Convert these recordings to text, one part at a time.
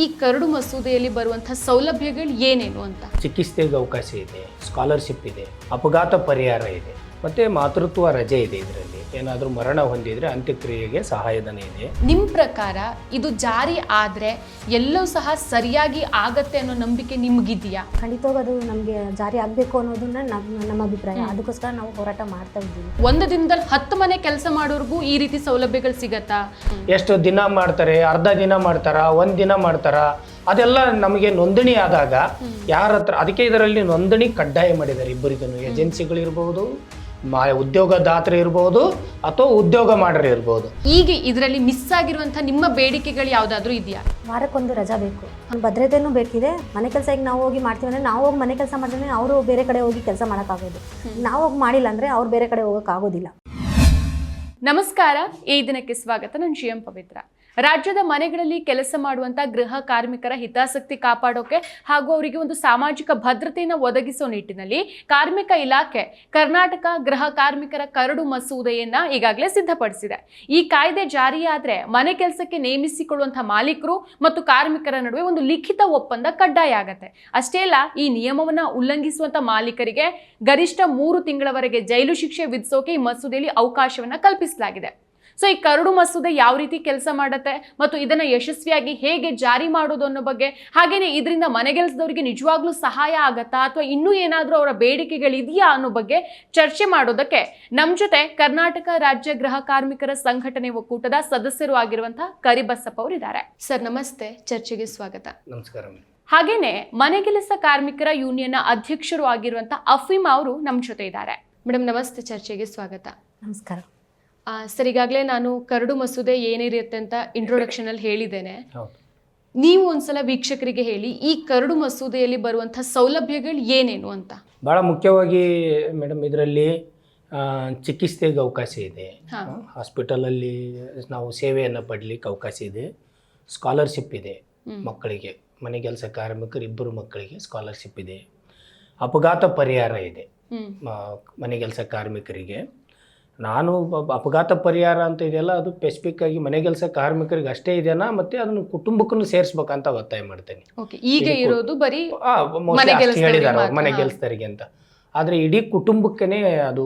ಈ ಕರಡು ಮಸೂದೆಯಲ್ಲಿ ಬರುವಂತಹ ಸೌಲಭ್ಯಗಳು ಏನೇನು ಅಂತ? ಚಿಕಿತ್ಸೆಗೆ ಅವಕಾಶ ಇದೆ ಸ್ಕಾಲರ್ಶಿಪ್ ಇದೆ, ಅಪಘಾತ ಪರಿಹಾರ ಇದೆ. ಮತ್ತು ಮಾತೃತ್ವ ರಜೆ ಇದೆ ಇದರಲ್ಲಿ. ಏನಾದರೂ ಮರಣ ಹೊಂದಿದರೆ ಅಂತ್ಯಕ್ರಿಯೆಗೆ ಸಹಾಯಧನ ಇದೆ. ನಿಮ್ಮ ಪ್ರಕಾರ ಇದು ಜಾರಿ ಆದರೆ ಎಲ್ಲೂ ಸಹ ಸರಿಯಾಗಿ ಆಗತ್ತೆ ಅನ್ನೋ ನಂಬಿಕೆ ನಿಮ್ಗಿದೆಯಾ? ಖಂಡಿತವಾಗಿ ಅದು ನಮಗೆ ಜಾರಿ ಆಗಬೇಕು ಅನ್ನೋದನ್ನ ನಮ್ಮ ನಮ್ಮ ಅಭಿಪ್ರಾಯ. ಅದಕ್ಕೋಸ್ಕರ ನಾವು ಹೋರಾಟ ಮಾಡ್ತಾ ಇದ್ದೀವಿ. ಒಂದು ದಿನದಲ್ಲಿ ಹತ್ತು ಮನೆ ಕೆಲಸ ಮಾಡೋರ್ಗೂ ಈ ರೀತಿ ಸೌಲಭ್ಯಗಳು ಸಿಗತ್ತಾ? ಎಷ್ಟು ದಿನ ಮಾಡ್ತಾರೆ ಅರ್ಧ ದಿನ ಮಾಡ್ತಾರ ಒಂದು ದಿನ ಮಾಡ್ತಾರ ಅದೆಲ್ಲ ನಮಗೆ ನೋಂದಣಿ ಆದಾಗ ಯಾರ ಹತ್ರ ಅದಕ್ಕೆ ಇದರಲ್ಲಿ ನೋಂದಣಿ ಕಡ್ಡಾಯ ಮಾಡಿದ್ದಾರೆ ಇಬ್ಬರಿಗೂ ಏಜೆನ್ಸಿಗಳಿರ್ಬೋದು ಮಾ ಉದ್ಯೋಗದಾತರು ಇರ್ಬೋದು ಅಥವಾ ಉದ್ಯೋಗ ಮಾಡೋರು ಇರ್ಬೋದು. ಈಗ ಇದರಲ್ಲಿ ಮಿಸ್ ಆಗಿರುವಂತಹ ನಿಮ್ಮ ಬೇಡಿಕೆಗಳು ಯಾವ್ದಾದ್ರು ಇದೆಯಾ? ವಾರಕ್ಕೊಂದು ರಜಾ ಬೇಕು. ಒಂದು ಭದ್ರತೆನೂ ಬೇಕಿದೆ. ಮನೆ ಕೆಲಸ ಈಗ ನಾವು ಹೋಗಿ ಮಾಡ್ತೀವಿ ಅಂದ್ರೆ ನಾವು ಹೋಗಿ ಮನೆ ಕೆಲಸ ಮಾಡಿದ್ರೆ ಅವರು ಬೇರೆ ಕಡೆ ಹೋಗಿ ಕೆಲಸ ಮಾಡೋಕ್ಕಾಗೋದು. ನಾವು ಹೋಗಿ ಮಾಡಿಲ್ಲ ಅಂದರೆ ಅವ್ರು ಬೇರೆ ಕಡೆ ಹೋಗೋಕ್ಕಾಗೋದಿಲ್ಲ. ನಮಸ್ಕಾರ. ಈ ದಿನಕ್ಕೆ ಸ್ವಾಗತ. ನಾನು ಎಂ ಪವಿತ್ರ. ರಾಜ್ಯದ ಮನೆಗಳಲ್ಲಿ ಕೆಲಸ ಮಾಡುವಂತ ಗೃಹ ಕಾರ್ಮಿಕರ ಹಿತಾಸಕ್ತಿ ಕಾಪಾಡೋಕೆ ಹಾಗೂ ಅವರಿಗೆ ಒಂದು ಸಾಮಾಜಿಕ ಭದ್ರತೆಯನ್ನು ಒದಗಿಸೋ ನಿಟ್ಟಿನಲ್ಲಿ ಕಾರ್ಮಿಕ ಇಲಾಖೆ ಕರ್ನಾಟಕ ಗೃಹ ಕಾರ್ಮಿಕರ ಕರಡು ಮಸೂದೆಯನ್ನ ಈಗಾಗಲೇ ಸಿದ್ಧಪಡಿಸಿದೆ. ಈ ಕಾಯ್ದೆ ಜಾರಿಯಾದ್ರೆ ಮನೆ ಕೆಲಸಕ್ಕೆ ನೇಮಿಸಿಕೊಳ್ಳುವಂತಹ ಮಾಲೀಕರು ಮತ್ತು ಕಾರ್ಮಿಕರ ನಡುವೆ ಒಂದು ಲಿಖಿತ ಒಪ್ಪಂದ ಕಡ್ಡಾಯ ಆಗತ್ತೆ. ಅಷ್ಟೇ ಅಲ್ಲ, ಈ ನಿಯಮವನ್ನ ಉಲ್ಲಂಘಿಸುವಂತ ಮಾಲೀಕರಿಗೆ ಗರಿಷ್ಠ ಮೂರು ತಿಂಗಳವರೆಗೆ ಜೈಲು ಶಿಕ್ಷೆ ವಿಧಿಸೋಕೆ ಈ ಮಸೂದೆಯಲ್ಲಿ ಅವಕಾಶವನ್ನ ಕಲ್ಪಿಸಲಾಗಿದೆ. ಸೊ ಈ ಕರಡು ಮಸೂದೆ ಯಾವ ರೀತಿ ಕೆಲಸ ಮಾಡುತ್ತೆ ಮತ್ತು ಇದನ್ನ ಯಶಸ್ವಿಯಾಗಿ ಹೇಗೆ ಜಾರಿ ಮಾಡೋದು ಅನ್ನೋ ಬಗ್ಗೆ ಹಾಗೇನೆ ಇದರಿಂದ ಮನೆಗೆಲಸದವರಿಗೆ ನಿಜವಾಗ್ಲೂ ಸಹಾಯ ಆಗತ್ತಾ ಅಥವಾ ಇನ್ನೂ ಏನಾದರೂ ಅವರ ಬೇಡಿಕೆಗಳಿದೆಯಾ ಅನ್ನೋ ಬಗ್ಗೆ ಚರ್ಚೆ ಮಾಡೋದಕ್ಕೆ ನಮ್ಮ ಜೊತೆ ಕರ್ನಾಟಕ ರಾಜ್ಯ ಗೃಹ ಕಾರ್ಮಿಕರ ಸಂಘಟನೆ ಒಕ್ಕೂಟದ ಸದಸ್ಯರು ಆಗಿರುವಂತಹ ಕರಿಬಸಪ್ಪ ಅವರು ಇದ್ದಾರೆ. ಸರ್ ನಮಸ್ತೆ. ಚರ್ಚೆಗೆ ಸ್ವಾಗತ. ನಮಸ್ಕಾರ ಮೇಡಮ್. ಹಾಗೇನೆ ಮನೆಗೆಲಸ ಕಾರ್ಮಿಕರ ಯೂನಿಯನ್ನ ಅಧ್ಯಕ್ಷರು ಆಗಿರುವಂತಹ ಅಫೀಮ್ ಅವರು ನಮ್ಮ ಜೊತೆ ಇದ್ದಾರೆ. ಮೇಡಮ್ ನಮಸ್ತೆ. ಚರ್ಚೆಗೆ ಸ್ವಾಗತ. ನಮಸ್ಕಾರ. ಸರ್ ಈಗಾಗಲೇ ನಾನು ಕರಡು ಮಸೂದೆ ಏನಿರುತ್ತೆ ಅಂತ ಇಂಟ್ರೊಡಕ್ಷನಲ್ಲಿ ಹೇಳಿದ್ದೇನೆ. ನೀವು ಒಂದ್ಸಲ ವೀಕ್ಷಕರಿಗೆ ಹೇಳಿ ಈ ಕರಡು ಮಸೂದೆಯಲ್ಲಿ ಬರುವಂತಹ ಸೌಲಭ್ಯಗಳು ಏನೇನು ಅಂತ? ಭಾಳ ಮುಖ್ಯವಾಗಿ ಮೇಡಮ್ ಇದರಲ್ಲಿ ಚಿಕಿತ್ಸೆಗೆ ಅವಕಾಶ ಇದೆ. ಹಾ. ಹಾಸ್ಪಿಟಲಲ್ಲಿ ನಾವು ಸೇವೆಯನ್ನು ಪಡಲಿಕ್ಕೆ ಅವಕಾಶ ಇದೆ. ಸ್ಕಾಲರ್ಶಿಪ್ ಇದೆ ಮಕ್ಕಳಿಗೆ. ಮನೆ ಕೆಲಸ ಕಾರ್ಮಿಕರು ಇಬ್ಬರು ಮಕ್ಕಳಿಗೆ ಸ್ಕಾಲರ್ಶಿಪ್ ಇದೆ. ಅಪಘಾತ ಪರಿಹಾರ ಇದೆ. ಮನೆ ಕೆಲಸ ಕಾರ್ಮಿಕರಿಗೆ. ನಾನು ಅಪಘಾತ ಪರಿಹಾರ ಅಂತ ಇದೆಯಲ್ಲ ಅದು ಸ್ಪೆಸಿಫಿಕ್ ಆಗಿ ಮನೆ ಕೆಲಸ ಕಾರ್ಮಿಕರಿಗೆ ಅಷ್ಟೇ ಇದೆಯಾ ಮತ್ತೆ ಅದನ್ನು ಕುಟುಂಬಕ್ಕೂ ಸೇರಿಸ್ಬೇಕಂತ ಒತ್ತಾಯ ಮಾಡ್ತೇನೆ. ಈಗ ಇರೋದು ಬರೀ ಮನೆ ಹೇಳಿದ್ದಾರೆ ಮನೆ ಹಾ. ಕೆಲಸದವರಿಗೆ ಅಂತ. ಆದರೆ ಇಡೀ ಕುಟುಂಬಕ್ಕೇ ಅದು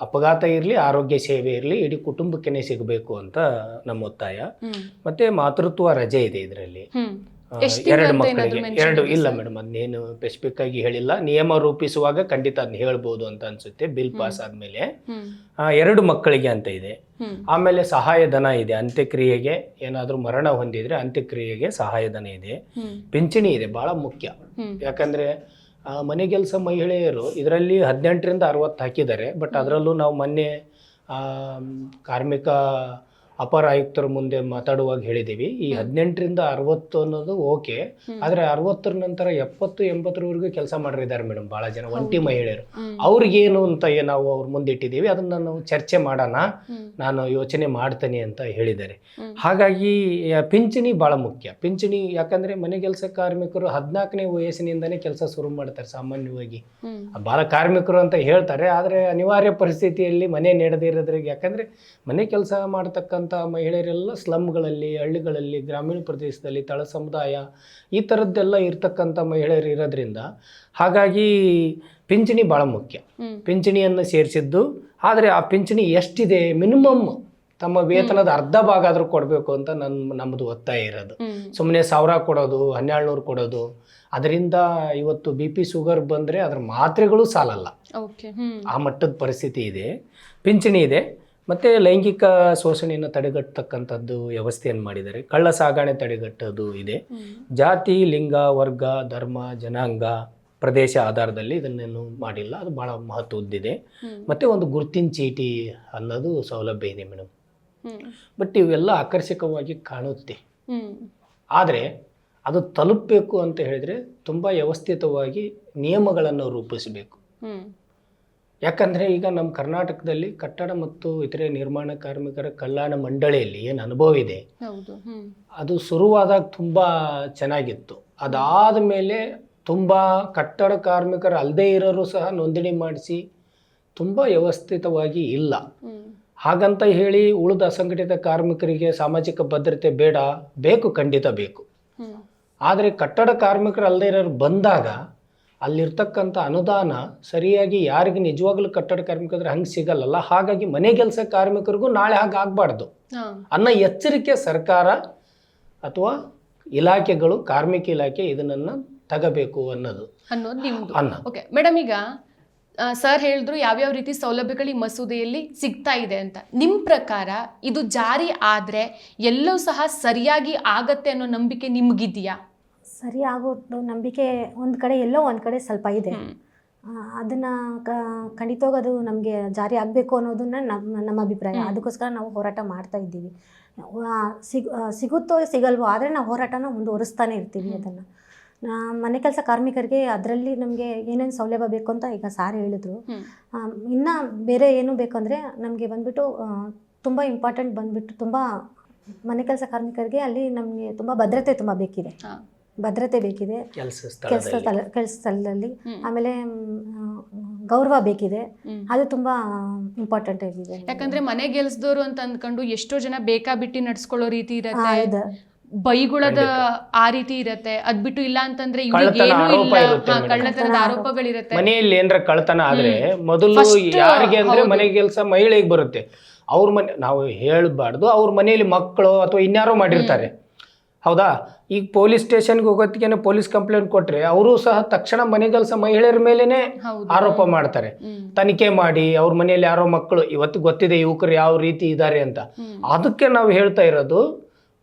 ಅಪಘಾತ ಇರಲಿ ಆರೋಗ್ಯ ಸೇವೆ ಇರಲಿ ಇಡೀ ಕುಟುಂಬಕ್ಕೇ ಸಿಗಬೇಕು ಅಂತ ನಮ್ಮ ಒತ್ತಾಯ. ಮತ್ತೆ ಮಾತೃತ್ವ ರಜೆ ಇದೆ ಇದರಲ್ಲಿ. ಎರಡು ಮಕ್ಕಳಿಗೆ. ಎರಡು ಇಲ್ಲ? ಮೇಡಮ್ ಅದನ್ನೇನು ಸ್ಪೆಸಿಫಿಕ್ ಆಗಿ ಹೇಳಿಲ್ಲ. ನಿಯಮ ರೂಪಿಸುವಾಗ ಖಂಡಿತ ಅದನ್ನ ಹೇಳ್ಬೋದು ಅಂತ ಅನ್ಸುತ್ತೆ ಬಿಲ್ ಪಾಸ್ ಆದ್ಮೇಲೆ. ಆ, ಎರಡು ಮಕ್ಕಳಿಗೆ ಅಂತ ಇದೆ. ಆಮೇಲೆ ಸಹಾಯಧನ ಇದೆ ಅಂತ್ಯಕ್ರಿಯೆಗೆ ಏನಾದರೂ ಮರಣ ಹೊಂದಿದ್ರೆ ಅಂತ್ಯಕ್ರಿಯೆಗೆ ಸಹಾಯಧನ ಇದೆ. ಪಿಂಚಣಿ ಇದೆ ಬಹಳ ಮುಖ್ಯ. ಯಾಕಂದ್ರೆ ಮನೆ ಕೆಲಸ ಮಹಿಳೆಯರು ಇದರಲ್ಲಿ ಹದಿನೆಂಟರಿಂದ ಅರವತ್ತು ಹಾಕಿದ್ದಾರೆ ಬಟ್ ಅದರಲ್ಲೂ ನಾವು ಮೊನ್ನೆ ಆ, ಕಾರ್ಮಿಕ ಅಪರ ಆಯುಕ್ತರ ಮುಂದೆ ಮಾತಾಡುವಾಗ ಹೇಳಿದ್ದೀವಿ. ಈ ಹದಿನೆಂಟರಿಂದ ಅರವತ್ತು ಅನ್ನೋದು ಓಕೆ. ಆದರೆ ಅರವತ್ತರ ನಂತರ ಎಪ್ಪತ್ತು ಎಂಬತ್ತರವರೆಗೂ ಕೆಲಸ ಮಾಡಿದ್ದಾರೆ ಮೇಡಮ್ ಭಾಳ ಜನ ಒಂಟಿ ಮಹಿಳೆಯರು. ಅವ್ರಿಗೇನು ಅಂತ ನಾವು ಅವ್ರ ಮುಂದೆ ಇಟ್ಟಿದ್ದೀವಿ ಅದನ್ನ ನಾವು ಚರ್ಚೆ ಮಾಡೋಣ ನಾನು ಯೋಚನೆ ಮಾಡ್ತೇನೆ ಅಂತ ಹೇಳಿದ್ದಾರೆ. ಹಾಗಾಗಿ ಪಿಂಚಣಿ ಭಾಳ ಮುಖ್ಯ. ಪಿಂಚಣಿ ಯಾಕಂದ್ರೆ ಮನೆ ಕೆಲಸ ಕಾರ್ಮಿಕರು ಹದಿನಾಲ್ಕನೇ ವಯಸ್ಸಿನಿಂದನೇ ಕೆಲಸ ಶುರು ಮಾಡ್ತಾರೆ ಸಾಮಾನ್ಯವಾಗಿ. ಬಾಲ ಕಾರ್ಮಿಕರು ಅಂತ ಹೇಳ್ತಾರೆ ಆದರೆ ಅನಿವಾರ್ಯ ಪರಿಸ್ಥಿತಿಯಲ್ಲಿ ಮನೆ ನೆಡೆದಿರೋದ್ರಿಗೆ ಯಾಕಂದ್ರೆ ಮನೆ ಕೆಲಸ ಮಾಡ್ತಕ್ಕಂಥ ಮಹಿಳೆಯರೆಲ್ಲ ಸ್ಲಮ್ಗಳಲ್ಲಿ ಹಳ್ಳಿಗಳಲ್ಲಿ ಗ್ರಾಮೀಣ ಪ್ರದೇಶದಲ್ಲಿ ತಳ ಸಮುದಾಯ ಈ ಥರದ್ದೆಲ್ಲ ಇರ್ತಕ್ಕಂಥ ಮಹಿಳೆಯರು ಇರೋದ್ರಿಂದ ಹಾಗಾಗಿ ಪಿಂಚಣಿ ಭಾಳ ಮುಖ್ಯ. ಪಿಂಚಣಿಯನ್ನು ಸೇರಿಸಿದ್ದು ಆದರೆ ಆ ಪಿಂಚಣಿ ಎಷ್ಟಿದೆ? ಮಿನಿಮಮ್ ತಮ್ಮ ವೇತನದ ಅರ್ಧ ಭಾಗ ಆದರೂ ಕೊಡಬೇಕು ಅಂತ ನನ್ನ ನಮ್ಮದು ಒತ್ತಾಯ ಇರೋದು. ಸುಮ್ಮನೆ ಸಾವಿರ ಕೊಡೋದು ಹನ್ನೆರಡು ನೂರು ಕೊಡೋದು. ಅದರಿಂದ ಇವತ್ತು ಬಿ ಪಿ ಶುಗರ್ ಬಂದರೆ ಅದ್ರ ಮಾತ್ರೆಗಳು ಸಾಲಲ್ಲ. ಆ ಮಟ್ಟದ ಪರಿಸ್ಥಿತಿ ಇದೆ. ಪಿಂಚಣಿ ಇದೆ. ಮತ್ತು ಲೈಂಗಿಕ ಶೋಷಣೆಯನ್ನು ತಡೆಗಟ್ಟತಕ್ಕಂಥದ್ದು ವ್ಯವಸ್ಥೆಯನ್ನು ಮಾಡಿದ್ದಾರೆ. ಕಳ್ಳ ಸಾಗಣೆ ತಡೆಗಟ್ಟೋದು ಇದೆ. ಜಾತಿ ಲಿಂಗ ವರ್ಗ ಧರ್ಮ ಜನಾಂಗ ಪ್ರದೇಶ ಆಧಾರದಲ್ಲಿ ಇದನ್ನೇನು ಮಾಡಿಲ್ಲ. ಅದು ಭಾಳ ಮಹತ್ವದ್ದಿದೆ. ಮತ್ತೆ ಒಂದು ಗುರುತಿನ ಚೀಟಿ ಅನ್ನೋದು ಸೌಲಭ್ಯ ಇದೆ ಮೇಡಮ್. ಬಟ್ ಇವೆಲ್ಲ ಆಕರ್ಷಕವಾಗಿ ಕಾಣುತ್ತೆ. ಆದರೆ ಅದು ತಲುಪಬೇಕು ಅಂತ ಹೇಳಿದರೆ ತುಂಬ ವ್ಯವಸ್ಥಿತವಾಗಿ ನಿಯಮಗಳನ್ನು ರೂಪಿಸಬೇಕು. ಯಾಕಂದರೆ ಈಗ ನಮ್ಮ ಕರ್ನಾಟಕದಲ್ಲಿ ಕಟ್ಟಡ ಮತ್ತು ಇತರೆ ನಿರ್ಮಾಣ ಕಾರ್ಮಿಕರ ಕಲ್ಯಾಣ ಮಂಡಳಿಯಲ್ಲಿ ಏನು ಅನುಭವ ಇದೆ ಅದು ಶುರುವಾದಾಗ ತುಂಬ ಚೆನ್ನಾಗಿತ್ತು. ಅದಾದ ಮೇಲೆ ತುಂಬ ಕಟ್ಟಡ ಕಾರ್ಮಿಕರು ಅಲ್ಲದೇ ಇರೋರು ಸಹ ನೋಂದಣಿ ಮಾಡಿಸಿ ತುಂಬ ವ್ಯವಸ್ಥಿತವಾಗಿ ಇಲ್ಲ. ಹಾಗಂತ ಹೇಳಿ ಉಳಿದ ಅಸಂಘಟಿತ ಕಾರ್ಮಿಕರಿಗೆ ಸಾಮಾಜಿಕ ಭದ್ರತೆ ಬೇಡ ಬೇಕು ಖಂಡಿತ ಬೇಕು. ಆದರೆ ಕಟ್ಟಡ ಕಾರ್ಮಿಕರು ಅಲ್ಲದೆ ಇರೋರು ಬಂದಾಗ ಅಲ್ಲಿರ್ತಕ್ಕಂಥ ಅನುದಾನ ಸರಿಯಾಗಿ ಯಾರಿಗೆ ನಿಜವಾಗ್ಲೂ ಕಟ್ಟಡ ಕಾರ್ಮಿಕರು ಹಂಗೆ ಸಿಗಲ್ಲಲ್ಲ. ಹಾಗಾಗಿ ಮನೆ ಕೆಲಸ ಕಾರ್ಮಿಕರಿಗೂ ನಾಳೆ ಹಾಗೆ ಆಗಬಾರ್ದು. ಅನ್ನೋ ಎಚ್ಚರಿಕೆ ಸರ್ಕಾರ ಅಥವಾ ಇಲಾಖೆಗಳು ಕಾರ್ಮಿಕ ಇಲಾಖೆ ಇದನ್ನ ತಗಬೇಕು ಅನ್ನೋದು. ಅನ್ನೋದು ನಿಮ್ದು. ಅನ್ನ. ಓಕೆ ಮೇಡಮ್ ಈಗ ಸರ್ ಹೇಳಿದ್ರು ಯಾವ್ಯಾವ ರೀತಿ ಸೌಲಭ್ಯಗಳು ಈ ಮಸೂದೆಯಲ್ಲಿ ಸಿಗ್ತಾ ಇದೆ ಅಂತ. ನಿಮ್ಮ ಪ್ರಕಾರ ಇದು ಜಾರಿ ಆದ್ರೆ ಎಲ್ಲವೂ ಸಹ ಸರಿಯಾಗಿ ಆಗತ್ತೆ ಅನ್ನೋ ನಂಬಿಕೆ ನಿಮ್ಗಿದೆಯಾ? ಸರಿ ಆಗೋದು ನಂಬಿಕೆ ಒಂದು ಕಡೆ ಎಲ್ಲೋ ಒಂದು ಕಡೆ ಸ್ವಲ್ಪ ಇದೆ. ಅದನ್ನು ಖಂಡಿತವಾಗಿ ಅದು ನಮಗೆ ಜಾರಿ ಆಗಬೇಕು ಅನ್ನೋದನ್ನ ನಮ್ಮ ನಮ್ಮ ಅಭಿಪ್ರಾಯ. ಅದಕ್ಕೋಸ್ಕರ ನಾವು ಹೋರಾಟ ಮಾಡ್ತಾ ಇದ್ದೀವಿ. ಸಿಗ್ ಸಿಗುತ್ತೋ ಸಿಗಲ್ವೋ ಆದರೆ ನಾವು ಹೋರಾಟನ ಮುಂದುವರಿಸ್ತಾನೆ ಇರ್ತೀವಿ. ಅದನ್ನು. ಮನೆ ಕೆಲಸ ಕಾರ್ಮಿಕರಿಗೆ ಅದರಲ್ಲಿ ನಮಗೆ ಏನೇನು ಸೌಲಭ್ಯ ಬೇಕು ಅಂತ ಈಗ ಸಾರ್ ಹೇಳಿದ್ರು. ಇನ್ನು ಬೇರೆ ಏನು ಬೇಕಂದರೆ ನಮಗೆ ಬಂದ್ಬಿಟ್ಟು ತುಂಬ ಇಂಪಾರ್ಟೆಂಟ್ ಬಂದ್ಬಿಟ್ಟು ತುಂಬ ಮನೆ ಕೆಲಸ ಕಾರ್ಮಿಕರಿಗೆ ಅಲ್ಲಿ ನಮಗೆ ತುಂಬ ಭದ್ರತೆ ತುಂಬ ಬೇಕಿದೆ. ಭದ್ರತೆ ಬೇಕಿದೆ. ಕೆಲಸ ಕೆಲಸ ಸ್ಥಳದಲ್ಲಿ ಸ್ಥಳ ಕೆಲಸ ಸ್ಥಳದಲ್ಲಿ. ಆಮೇಲೆ ಗೌರವ ಬೇಕಿದೆ. ಅದು ತುಂಬಾ ಇಂಪಾರ್ಟೆಂಟ್ ಆಗಿದೆ ಯಾಕಂದ್ರೆ ಮನೆ ಗೆಲ್ಸದವರು ಅಂತ ಅಂದ್ಕೊಂಡು ಎಷ್ಟೋ ಜನ ಬೇಕಾ ಬಿಟ್ಟಿ ನಡ್ಸ್ಕೊಳ್ಳೋ ರೀತಿ ಇರತ್ತೆ. ಬೈಗುಳದ ಆ ರೀತಿ ಇರತ್ತೆ. ಅದ್ ಬಿಟ್ಟು ಇಲ್ಲ ಅಂತಂದ್ರೆ. ಕಳ್ಳತನದ ಕಳ್ಳತನ ಆರೋಪಗಳಿರತ್ತೆ. ಮನೆಯಲ್ಲಿ ಏನಾರ ಕಳ್ಳತನ ಆದ್ರೆ ಮೊದಲು ಯಾರಿಗೆ ಅಂದ್ರೆ. ಮನೆ ಕೆಲಸ ಮಹಿಳೆಗೆ ಬರುತ್ತೆ. ಅವ್ರ ಮನೆ ನಾವು ಹೇಳ್ಬಾರ್ದು ಅವ್ರ ಮನೆಯಲ್ಲಿ ಮಕ್ಕಳು ಅಥವಾ ಇನ್ಯಾರೋ ಮಾಡಿರ್ತಾರೆ. ಹೌದಾ? ಈಗ ಪೊಲೀಸ್ ಸ್ಟೇಷನ್ಗೆ ಹೋಗೋತ್ತಿಗೆ ಪೊಲೀಸ್ ಕಂಪ್ಲೇಂಟ್ ಕೊಟ್ರೆ ಅವರು ಸಹ ತಕ್ಷಣ ಮನೆ ಕೆಲಸ ಮಹಿಳೆಯರ ಮೇಲೇನೆ ಆರೋಪ ಮಾಡ್ತಾರೆ. ತನಿಖೆ ಮಾಡಿ ಅವ್ರ ಮನೆಯಲ್ಲಿ ಯಾರೋ ಮಕ್ಕಳು ಇವತ್ತು ಗೊತ್ತಿದೆ ಯುವಕರು ಯಾವ ರೀತಿ ಇದ್ದಾರೆ ಅಂತ. ಅದಕ್ಕೆ ನಾವು ಹೇಳ್ತಾ ಇರೋದು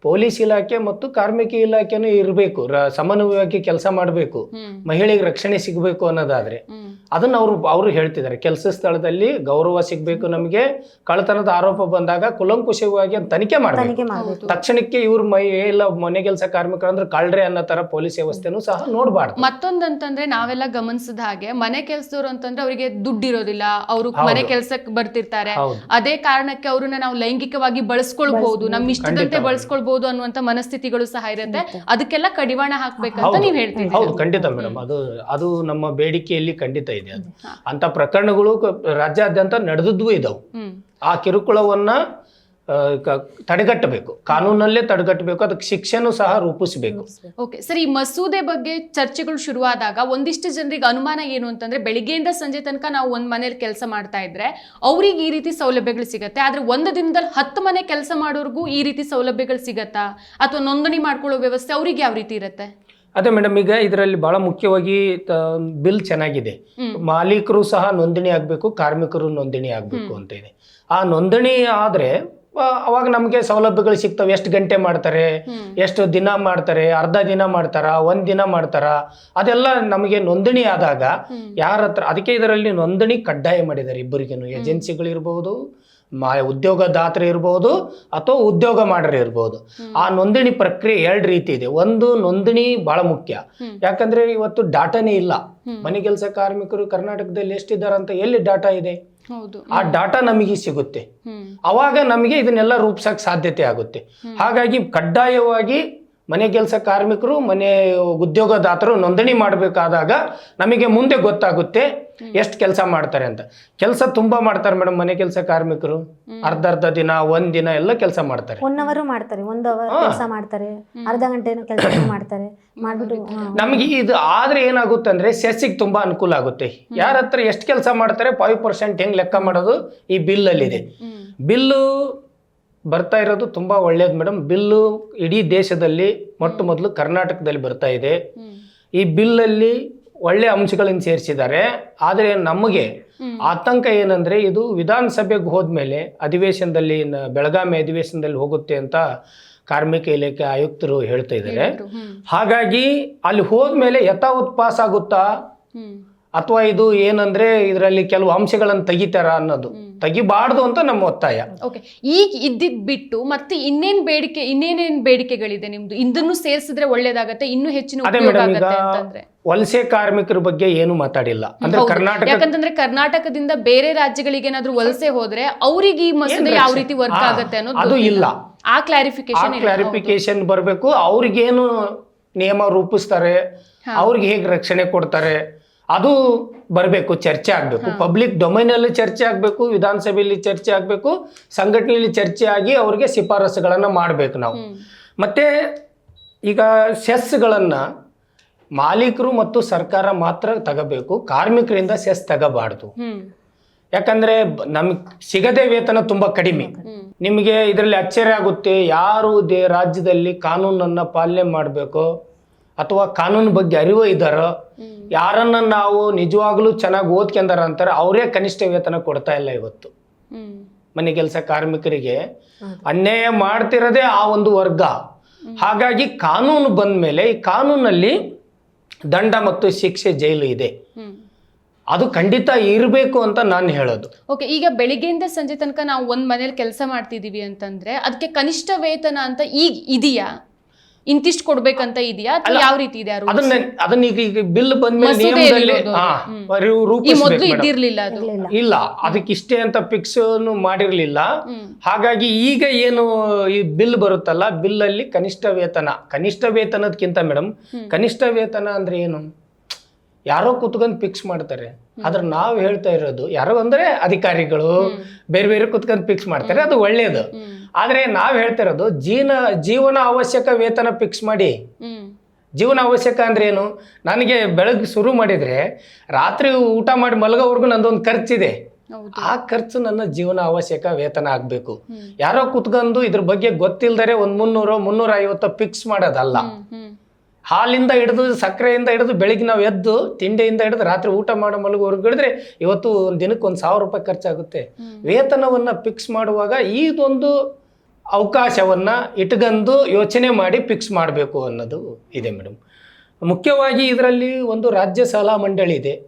ಪೊಲೀಸ್ ಇಲಾಖೆ ಮತ್ತು ಕಾರ್ಮಿಕ ಇಲಾಖೆನೂ ಇರಬೇಕು. ಸಮನ್ವಯವಾಗಿ ಕೆಲಸ ಮಾಡಬೇಕು. ಮಹಿಳೆಗೆ ರಕ್ಷಣೆ ಸಿಗಬೇಕು ಅನ್ನೋದಾದ್ರೆ. ಅದನ್ನ ಅವರು ಅವರು ಹೇಳ್ತಿದ್ದಾರೆ ಕೆಲಸ ಸ್ಥಳದಲ್ಲಿ ಗೌರವ ಸಿಗಬೇಕು ನಮಗೆ. ಕಳ್ಳತನದ ಆರೋಪ ಬಂದಾಗ ಕುಲಂಕುಷವಾಗಿ ತನಿಖೆ ಮಾಡಬೇಕು. ತಕ್ಷಣಕ್ಕೆ ಇವ್ರ ಮೈ ಎಲ್ಲ ಮನೆ ಕೆಲಸ ಕಾರ್ಮಿಕರು ಅಂದ್ರೆ ಕಳ್ರೆ ಅನ್ನೋ ತರ ಪೊಲೀಸ್ ವ್ಯವಸ್ಥೆನೂ ಸಹ ನೋಡಬಾರ್ದು. ಮತ್ತೊಂದಂತಂದ್ರೆ ನಾವೆಲ್ಲ ಗಮನಿಸಿದ ಹಾಗೆ ಮನೆ ಕೆಲಸದವ್ರು ಅಂತಂದ್ರೆ ಅವರಿಗೆ ದುಡ್ಡಿರೋದಿಲ್ಲ. ಅವರು ಮನೆ ಕೆಲಸಕ್ಕೆ ಬರ್ತಿರ್ತಾರೆ. ಅದೇ ಕಾರಣಕ್ಕೆ ಅವ್ರನ್ನ ನಾವು ಲೈಂಗಿಕವಾಗಿ ಬಳಸ್ಕೊಳ್ಬಹುದು. ನಮ್ಮ ಇಷ್ಟದಂತೆ ಖಂಡಿತ. ಬಳಸ್ಕೊಳ್ಬಹುದು ಅನ್ನುವಂತ ಮನಸ್ಥಿತಿಗಳು ಸಹ ಇರುತ್ತೆ. ಅದಕ್ಕೆಲ್ಲ ಕಡಿವಾಣ ಹಾಕ್ಬೇಕಂತ ನೀವು ಹೇಳ್ತೀರಿ ಹೌದು ಖಂಡಿತ ಮೇಡಮ್. ಅದು ಅದು ನಮ್ಮ ಬೇಡಿಕೆಯಲ್ಲಿ ಖಂಡಿತ ಇದೆ ಅದು. ಅಂತ ಪ್ರಕರಣಗಳು ರಾಜ್ಯಾದ್ಯಂತ ನಡೆದದ್ದು ಇದಾವೆ. ಆ ಕಿರುಕುಳವನ್ನ ತಡೆಗಟ್ಟಬೇಕು. ಕಾನೂನಲ್ಲೇ ತಡೆಗಟ್ಟಬೇಕು. ಅದಕ್ಕೆ ಶಿಕ್ಷೆನೂ ಸಹ ರೂಪಿಸಬೇಕು. ಓಕೆ ಸರ್ ಈ ಮಸೂದೆ ಬಗ್ಗೆ ಚರ್ಚೆಗಳು ಶುರುವಾದಾಗ ಒಂದಿಷ್ಟು ಜನರಿಗೆ ಅನುಮಾನ ಏನು ಅಂತಂದ್ರೆ ಬೆಳಿಗ್ಗೆಯಿಂದ ಸಂಜೆ ತನಕ ನಾವು ಒಂದ್ ಮನೇಲಿ ಕೆಲಸ ಮಾಡ್ತಾ ಇದ್ರೆ ಅವ್ರಿಗೆ ಈ ರೀತಿ ಸೌಲಭ್ಯಗಳು ಸಿಗತ್ತೆ. ಆದ್ರೆ ಒಂದು ದಿನದಲ್ಲಿ ಹತ್ತು ಮನೆ ಕೆಲಸ ಮಾಡೋರ್ಗೂ ಈ ರೀತಿ ಸೌಲಭ್ಯಗಳು ಸಿಗತ್ತಾ? ಅಥವಾ ನೋಂದಣಿ ಮಾಡ್ಕೊಳ್ಳೋ ವ್ಯವಸ್ಥೆ ಅವ್ರಿಗೆ ಯಾವ ರೀತಿ ಇರುತ್ತೆ? ಅದೇ ಮೇಡಮ್ ಈಗ ಇದರಲ್ಲಿ ಬಹಳ ಮುಖ್ಯವಾಗಿ ಬಿಲ್ ಚೆನ್ನಾಗಿದೆ. ಮಾಲೀಕರು ಸಹ ನೋಂದಣಿ ಆಗಬೇಕು ಕಾರ್ಮಿಕರು ನೋಂದಣಿ ಆಗಬೇಕು ಅಂತ ಇದೆ. ಆ ನೋಂದಣಿ ಆದರೆ ಅವಾಗ ನಮಗೆ ಸೌಲಭ್ಯಗಳು ಸಿಗ್ತವೆ. ಎಷ್ಟು ಗಂಟೆ ಮಾಡ್ತಾರೆ. ಎಷ್ಟು ದಿನ ಮಾಡ್ತಾರೆ ಅರ್ಧ ದಿನ ಮಾಡ್ತಾರ ಒಂದ್ ದಿನ ಮಾಡ್ತಾರ ಅದೆಲ್ಲ ನಮಗೆ ನೋಂದಣಿ ಆದಾಗ. ಯಾರ ಹತ್ರ ಅದಕ್ಕೆ ಇದರಲ್ಲಿ ನೋಂದಣಿ ಕಡ್ಡಾಯ ಮಾಡಿದ್ದಾರೆ ಇಬ್ಬರಿಗೂ ಏಜೆನ್ಸಿಗಳಿರ್ಬೋದು ಮಾ ಉದ್ಯೋಗದಾತರು ಇರ್ಬೋದು ಅಥವಾ ಉದ್ಯೋಗ ಮಾಡೋರು ಇರ್ಬೋದು ಆ ನೋಂದಣಿ ಪ್ರಕ್ರಿಯೆ ಎರಡು ರೀತಿ ಇದೆ. ಒಂದು ನೋಂದಣಿ ಬಹಳ ಮುಖ್ಯ. ಯಾಕಂದ್ರೆ ಇವತ್ತು ಡಾಟಾನೇ ಇಲ್ಲ. ಮನೆ ಕೆಲಸ ಕಾರ್ಮಿಕರು ಕರ್ನಾಟಕದಲ್ಲಿ ಎಷ್ಟಿದ್ದಾರೆ ಅಂತ ಎಲ್ಲಿ ಡಾಟಾ ಇದೆ? ಆ ಡಾಟಾ ನಮಗೆ ಸಿಗುತ್ತೆ. ಅವಾಗ ನಮಗೆ ಇದನ್ನೆಲ್ಲ ರೂಪಿಸಕ್ಕೆ ಸಾಧ್ಯತೆ ಆಗುತ್ತೆ. ಹಾಗಾಗಿ ಕಡ್ಡಾಯವಾಗಿ ಮನೆ ಕೆಲಸ ಕಾರ್ಮಿಕರು ಮನೆ ಉದ್ಯೋಗದಾತರು ನೋಂದಣಿ ಮಾಡಬೇಕಾದಾಗ ನಮಗೆ ಮುಂದೆ ಗೊತ್ತಾಗುತ್ತೆ. ಎಷ್ಟು ಕೆಲಸ ಮಾಡ್ತಾರೆ ಅಂತ. ಕೆಲಸ ತುಂಬಾ ಮಾಡ್ತಾರೆ ಮೇಡಮ್ ಮನೆ ಕೆಲಸ ಕಾರ್ಮಿಕರು. ಅರ್ಧ ಅರ್ಧ ದಿನ ಒಂದ್ ದಿನ ಎಲ್ಲ ಕೆಲಸ ಮಾಡ್ತಾರೆ. ಒನ್ ಅವರ್ ಮಾಡ್ತಾರೆ ಒಂದ್ ಅವರ್ ಕೆಲಸ ಮಾಡ್ತಾರೆ ಅರ್ಧ ಗಂಟೆ ಕೆಲಸ ಮಾಡ್ತಾರೆ ಮಾಡ್ಬಿಟ್ಟು. ನಮಗೆ ಇದು ಆದ್ರೆ ಏನಾಗುತ್ತೆ ಅಂದ್ರೆ ಸೆಸ್ಸಿಗೆ ತುಂಬಾ ಅನುಕೂಲ ಆಗುತ್ತೆ. ಯಾರ ಹತ್ರ ಎಷ್ಟು ಕೆಲಸ ಮಾಡ್ತಾರೆ ಫೈವ್ ಪರ್ಸೆಂಟ್ ಹೆಂಗ್ ಲೆಕ್ಕ ಮಾಡೋದು ಈ ಬಿಲ್ ಅಲ್ಲಿ ಇದೆ. ಬಿಲ್ಲು ಬರ್ತಾ ಇರೋದು ತುಂಬಾ ಒಳ್ಳೇದು ಮೇಡಮ್. ಬಿಲ್ಲು ಇಡೀ ದೇಶದಲ್ಲಿ ಮೊಟ್ಟ ಮೊದಲು ಕರ್ನಾಟಕದಲ್ಲಿ ಬರ್ತಾ ಇದೆ. ಈ ಈ ಬಿಲ್ಲಲ್ಲಿ ಒಳ್ಳೆ ಅಂಶಗಳನ್ನು ಸೇರಿಸಿದ್ದಾರೆ. ಆದರೆ ನಮಗೆ ಆತಂಕ ಏನಂದ್ರೆ ಇದು ವಿಧಾನಸಭೆಗೆ ಹೋದ್ಮೇಲೆ ಅಧಿವೇಶನದಲ್ಲಿ ಬೆಳಗಾವಿ ಅಧಿವೇಶನದಲ್ಲಿ ಹೋಗುತ್ತೆ ಅಂತ ಕಾರ್ಮಿಕ ಇಲಾಖೆ ಆಯುಕ್ತರು ಹೇಳ್ತಾ ಇದ್ದಾರೆ. ಹಾಗಾಗಿ ಅಲ್ಲಿ ಹೋದ್ಮೇಲೆ ಯಥಾವತ್ ಪಾಸ್ ಆಗುತ್ತಾ? ಅಥವಾ ಇದು ಏನಂದ್ರೆ ಇದರಲ್ಲಿ ಕೆಲವು ಅಂಶಗಳನ್ನು ತೆಗಿತಾರ ಅನ್ನೋದು. ತೆಗಿಬಾರ್ದು ಅಂತ ನಮ್ಮ ಒತ್ತಾಯ. ಓಕೆ ಈಗ ಇದ್ದಿದ್ ಬಿಟ್ಟು ಮತ್ತೆ ಇನ್ನೇನ್ ಬೇಡಿಕೆ ಇನ್ನೇನೇನ್ ಬೇಡಿಕೆಗಳಿದೆ ನಿಮ್ದು? ಇದನ್ನು ಸೇರಿಸಿದ್ರೆ ಒಳ್ಳೇದಾಗತ್ತೆ ಇನ್ನು ಹೆಚ್ಚಿನ ಅದೇ ಉಪಯೋಗ ಮೇಡಮ್ ಈಗ ಆಗತ್ತೆ ಅಂತಂದ್ರೆ? ವಲಸೆ ಕಾರ್ಮಿಕರ ಬಗ್ಗೆ ಏನು ಮಾತಾಡಿಲ್ಲ. ಅಂದ್ರೆ ಹೌದು. ಕರ್ನಾಟಕ ಯಾಕಂತಂದ್ರೆ ಕರ್ನಾಟಕದಿಂದ ಬೇರೆ ರಾಜ್ಯಗಳಿಗೆ ಏನಾದ್ರೂ ವಲಸೆ ಹೋದ್ರೆ ಅವರಿಗೆ ಈ ಮಸೂದೆ ಯಾವ ರೀತಿ ವರ್ಕ್ ಆಗುತ್ತೆ ಆಗತ್ತೆ ಅನ್ನೋದು ಅದು ಗೊತ್ತಿಲ್ಲ. ಇಲ್ಲ. ಆ ಆ ಕ್ಲಾರಿಫಿಕೇಶನ್ ಕ್ಲಾರಿಫಿಕೇಶನ್ ಬರಬೇಕು. ಅವ್ರಿಗೇನು ನಿಯಮ ರೂಪಿಸ್ತಾರೆ. ಅವ್ರಿಗೆ ಹೇಗೆ ರಕ್ಷಣೆ ಕೊಡ್ತಾರೆ? ಅದು ಬರಬೇಕು ಚರ್ಚೆ ಆಗಬೇಕು. ಪಬ್ಲಿಕ್ ಡೊಮೈನಲ್ಲಿ ಚರ್ಚೆ ಆಗಬೇಕು ವಿಧಾನಸಭೆಯಲ್ಲಿ ಚರ್ಚೆ ಆಗಬೇಕು ಸಂಘಟನೆಯಲ್ಲಿ ಚರ್ಚೆ ಆಗಿ ಅವ್ರಿಗೆ ಶಿಫಾರಸುಗಳನ್ನು ಮಾಡಬೇಕು ನಾವು. ಮತ್ತು ಈಗ ಸೆಸ್ಗಳನ್ನು ಮಾಲೀಕರು ಮತ್ತು ಸರ್ಕಾರ ಮಾತ್ರ ತಗೋಬೇಕು ಕಾರ್ಮಿಕರಿಂದ ಸೆಸ್ ತಗೋಬಾರ್ದು. ಯಾಕಂದರೆ ನಮ್ಗೆ ಸಿಗದೆ ವೇತನ ತುಂಬ ಕಡಿಮೆ. ನಿಮಗೆ ಇದರಲ್ಲಿ ಅಚ್ಚರಿ ಆಗುತ್ತೆ ಯಾರು ದೇ ರಾಜ್ಯದಲ್ಲಿ ಕಾನೂನನ್ನು ಪಾಲನೆ ಮಾಡಬೇಕು ಅಥವಾ ಕಾನೂನು ಬಗ್ಗೆ ಅರಿವು ಇದ್ದಾರೋ ಯಾರನ್ನ ನಾವು ನಿಜವಾಗ್ಲೂ ಚೆನ್ನಾಗಿ ಓದ್ಕೊಂಡಾರ ಅಂತಾರೆ ಅವರೇ ಕನಿಷ್ಠ ವೇತನ ಕೊಡ್ತಾ ಇಲ್ಲ ಇವತ್ತು. ಮನೆ ಕೆಲಸ ಕಾರ್ಮಿಕರಿಗೆ ಅನ್ಯಾಯ ಮಾಡ್ತಿರೋದೇ ಆ ಒಂದು ವರ್ಗ. ಹಾಗಾಗಿ ಕಾನೂನು ಬಂದ ಮೇಲೆ ಈ ಕಾನೂನಲ್ಲಿ ದಂಡ ಮತ್ತು ಶಿಕ್ಷೆ ಜೈಲು ಇದೆ. ಅದು ಖಂಡಿತ ಇರಬೇಕು ಅಂತ ನಾನು ಹೇಳೋದು. ಓಕೆ ಈಗ ಬೆಳಿಗ್ಗೆಯಿಂದ ಸಂಜೆ ತನಕ ನಾವು ಒಂದು ಮನೇಲಿ ಕೆಲಸ ಮಾಡ್ತಿದ್ದೀವಿ ಅಂತಂದ್ರೆ ಅದಕ್ಕೆ ಕನಿಷ್ಠ ವೇತನ ಅಂತ ಈಗ ಇದೆಯಾ? ಇಂತಿಷ್ಟು ಕೊಡ್ಬೇಕಂತ ಇದೆಯಾ? ಅಥವಾ ಯಾವ ರೀತಿ ಇದೆ ಅದನ್ನ ಅದನ್ನ ಈಗ ಈಗ ಬಿಲ್ ಬಂದ್ಮೇಲೆ ಮೇಲೆ ನಿಯಮದಲ್ಲಿ ಇರೋದು ಹಾ, ಹ್ಮ್. ರೂ- ಈ ರೂಪಿಸ್ಬೇಕು ಮೊದ್ಲು madam. ಇದ್ದಿರ್ಲಿಲ್ಲ ಅದು. ಇರ್ಲಿಲ್ಲ. ಇಲ್ಲ ಅದಕ್ಕೆ ಇಷ್ಟೇ ಅಂತ ಫಿಕ್ಸ್ ಮಾಡಿರ್ಲಿಲ್ಲ. ಹ್ಮ್. ಹಾಗಾಗಿ ಈಗ ಏನು ಈ ಬಿಲ್ ಬರುತ್ತಲ್ಲ ಬಿಲ್ ಅಲ್ಲಿ ಕನಿಷ್ಠ ವೇತನ ಕನಿಷ್ಠ ವೇತನದಕ್ಕಿಂತ ಮೇಡಮ್ ಕನಿಷ್ಠ ವೇತನ ಅಂದ್ರೆ ಏನು? ಯಾರೋ ಕುತ್ಕೊಂಡು ಫಿಕ್ಸ್ ಮಾಡ್ತಾರೆ. ಆದ್ರೆ ನಾವು ಹೇಳ್ತಾ ಇರೋದು ಯಾರೋ ಅಂದ್ರೆ ಅಧಿಕಾರಿಗಳು ಬೇರೆ ಬೇರೆ ಕುತ್ಕೊಂಡು ಫಿಕ್ಸ್ ಮಾಡ್ತಾರೆ ಅದು ಒಳ್ಳೇದು. ಹ್ಮ್. ಆದ್ರೆ ನಾವು ಹೇಳ್ತಿರೋದು ಜೀವನ ಜೀವನ ಅವಶ್ಯಕ ವೇತನ ಫಿಕ್ಸ್ ಮಾಡಿ. ಜೀವನ ಅವಶ್ಯಕ ಅಂದ್ರೆ ಏನು? ನನಗೆ ಬೆಳಗ್ಗೆ ಶುರು ಮಾಡಿದ್ರೆ ರಾತ್ರಿ ಊಟ ಮಾಡಿ ಮಲಗೋವರೆಗೂ ನಂದೊಂದು ಖರ್ಚಿದೆ. ಆ ಖರ್ಚು ನನ್ನ ಜೀವನ ಅವಶ್ಯಕ ವೇತನ ಆಗಬೇಕು. ಯಾರೋ ಕುತ್ಕೊಂಡು ಇದ್ರ ಬಗ್ಗೆ ಗೊತ್ತಿಲ್ದರೆ ಒಂದು ಮುನ್ನೂರು ಮುನ್ನೂರ ಐವತ್ತು ಫಿಕ್ಸ್ ಮಾಡೋದಲ್ಲ ಹಾಲಿಂದ ಹಿಡಿದು ಸಕ್ಕರೆಯಿಂದ ಹಿಡಿದು ಬೆಳಿಗ್ಗೆ ನಾವು ಎದ್ದು ತಿಂಡಿಯಿಂದ ಹಿಡಿದು ರಾತ್ರಿ ಊಟ ಮಾಡೋ ಮಲಗೋವರೆಗೂ ಹಿಡಿದ್ರೆ ಇವತ್ತು ಒಂದು ದಿನಕ್ಕೆ ಒಂದು ಸಾವಿರ ರೂಪಾಯಿ ಖರ್ಚಾಗುತ್ತೆ. ವೇತನವನ್ನು ಫಿಕ್ಸ್ ಮಾಡುವಾಗ ಇದೊಂದು ಅವಕಾಶವನ್ನು ಇಟ್ಕೊಂಡು ಯೋಚನೆ ಮಾಡಿ ಫಿಕ್ಸ್ ಮಾಡಬೇಕು ಅನ್ನೋದು ಇದೆ ಮೇಡಮ್ ಮುಖ್ಯವಾಗಿ ಇದರಲ್ಲಿ ಒಂದು ರಾಜ್ಯ ಸಾಲ ಮಂಡಳಿ ಇದೆ.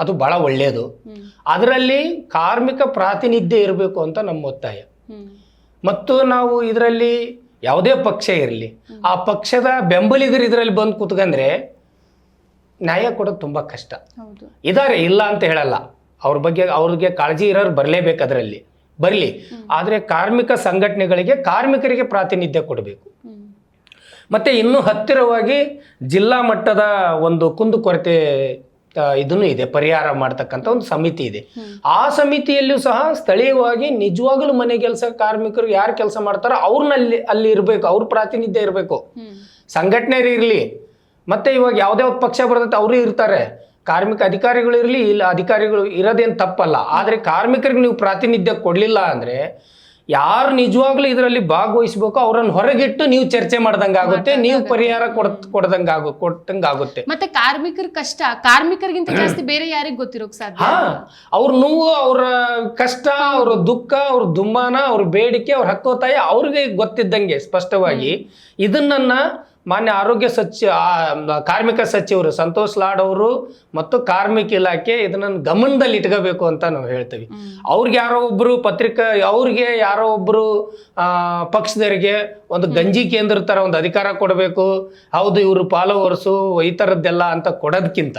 ಅದು ಭಾಳ ಒಳ್ಳೆಯದು ಅದರಲ್ಲಿ ಕಾರ್ಮಿಕ ಪ್ರಾತಿನಿಧ್ಯ ಇರಬೇಕು ಅಂತ ನಮ್ಮ ಒತ್ತಾಯ. ಮತ್ತು ನಾವು ಇದರಲ್ಲಿ ಯಾವುದೇ ಪಕ್ಷ ಇರಲಿ ಆ ಪಕ್ಷದ ಬೆಂಬಲಿಗರು ಇದರಲ್ಲಿ ಬಂದು ಕೂತ್ಕಂದ್ರೆ ನ್ಯಾಯ ಕೊಡೋದು ತುಂಬ ಕಷ್ಟ. ಇದಾರೆ ಇದ್ದಾರೆ ಇಲ್ಲ ಅಂತ ಹೇಳಲ್ಲ. ಅವ್ರ ಬಗ್ಗೆ ಅವ್ರಿಗೆ ಕಾಳಜಿ ಇರೋರು ಬರಲೇಬೇಕು ಅದರಲ್ಲಿ. ಬರಲಿ. ಆದರೆ ಕಾರ್ಮಿಕ ಸಂಘಟನೆಗಳಿಗೆ ಕಾರ್ಮಿಕರಿಗೆ ಪ್ರಾತಿನಿಧ್ಯ ಕೊಡಬೇಕು. ಮತ್ತೆ ಇನ್ನೂ ಹತ್ತಿರವಾಗಿ ಜಿಲ್ಲಾ ಮಟ್ಟದ ಒಂದು ಕುಂದುಕೊರತೆ ಇದೂ ಇದನ್ನು ಇದೆ ಪರಿಹಾರ ಮಾಡ್ತಕ್ಕಂಥ ಒಂದು ಸಮಿತಿ ಇದೆ. ಆ ಸಮಿತಿಯಲ್ಲೂ ಸಹ ಸ್ಥಳೀಯವಾಗಿ ನಿಜವಾಗಲೂ ಮನೆ ಕೆಲಸ ಕಾರ್ಮಿಕರು ಯಾರು ಕೆಲಸ ಮಾಡ್ತಾರೋ ಅವ್ರನ್ನಲ್ಲಿ ಅಲ್ಲಿ ಇರಬೇಕು ಅವ್ರ ಪ್ರಾತಿನಿಧ್ಯ ಇರಬೇಕು. ಸಂಘಟನೆಯರು ಇರಲಿ. ಮತ್ತೆ ಇವಾಗ ಯಾವುದೇ ಪಕ್ಷ ಬರ್ತೈತೆ ಅವರು ಇರ್ತಾರೆ. ಕಾರ್ಮಿಕ ಅಧಿಕಾರಿಗಳು ಇರಲಿ ಇಲ್ಲ ಅಧಿಕಾರಿಗಳು ಇರೋದೇನು ತಪ್ಪಲ್ಲ. ಆದರೆ ಕಾರ್ಮಿಕರಿಗೆ ನೀವು ಪ್ರಾತಿನಿಧ್ಯ ಕೊಡಲಿಲ್ಲ ಅಂದರೆ ಯಾರು ನಿಜವಾಗ್ಲೂ ಇದರಲ್ಲಿ ಭಾಗವಹಿಸಬೇಕು ಅವರನ್ನು ಹೊರಗಿಟ್ಟು ನೀವು ಚರ್ಚೆ ಮಾಡ್ದಂಗೆ ಆಗುತ್ತೆ ನೀವು ಪರಿಹಾರ ಕೊಡ್ ಕೊಡ್ದಂಗೆ ಆಗು ಕೊಟ್ಟಂಗೆ ಆಗುತ್ತೆ. ಮತ್ತೆ ಕಾರ್ಮಿಕರ ಕಷ್ಟ ಕಾರ್ಮಿಕರಿಗಿಂತ ಜಾಸ್ತಿ ಬೇರೆ ಯಾರಿಗ್ ಗೊತ್ತಿರೋಕ್ ಸಾಧ್ಯ? ಹಾ ಅವ್ರ ನೋವು ಅವರ ಕಷ್ಟ ಅವ್ರ ದುಃಖ ಅವ್ರ ದುಮ್ಮಾನ ಅವ್ರ ಬೇಡಿಕೆ ಅವ್ರ ಹಕ್ಕೋತಾಯ ಅವ್ರಿಗೆ ಗೊತ್ತಿದ್ದಂಗೆ ಸ್ಪಷ್ಟವಾಗಿ. ಇದನ್ನ ಮಾನ್ಯ ಆರೋಗ್ಯ ಸಚಿವ ಕಾರ್ಮಿಕ ಸಚಿವರು ಸಂತೋಷ್ ಲಾಡ್ ಅವರು ಮತ್ತು ಕಾರ್ಮಿಕ ಇಲಾಖೆ ಇದನ್ನ ಗಮನದಲ್ಲಿ ಇಟ್ಕೋಬೇಕು ಅಂತ ನಾವು ಹೇಳ್ತೀವಿ. ಅವ್ರಿಗೆ ಯಾರೋ ಒಬ್ರು ಪತ್ರಿಕಾ ಅವ್ರಿಗೆ ಯಾರೋ ಒಬ್ರು ಆ, ಪಕ್ಷದವರಿಗೆ ಒಂದು ಗಂಜಿ ಕೇಂದ್ರ ತರ ಒಂದು ಅಧಿಕಾರ ಕೊಡಬೇಕು. ಹೌದು ಇವರು ಫಾಲೋವರ್ಸು ಈ ಥರದ್ದೆಲ್ಲ ಅಂತ ಕೊಡೋದಕ್ಕಿಂತ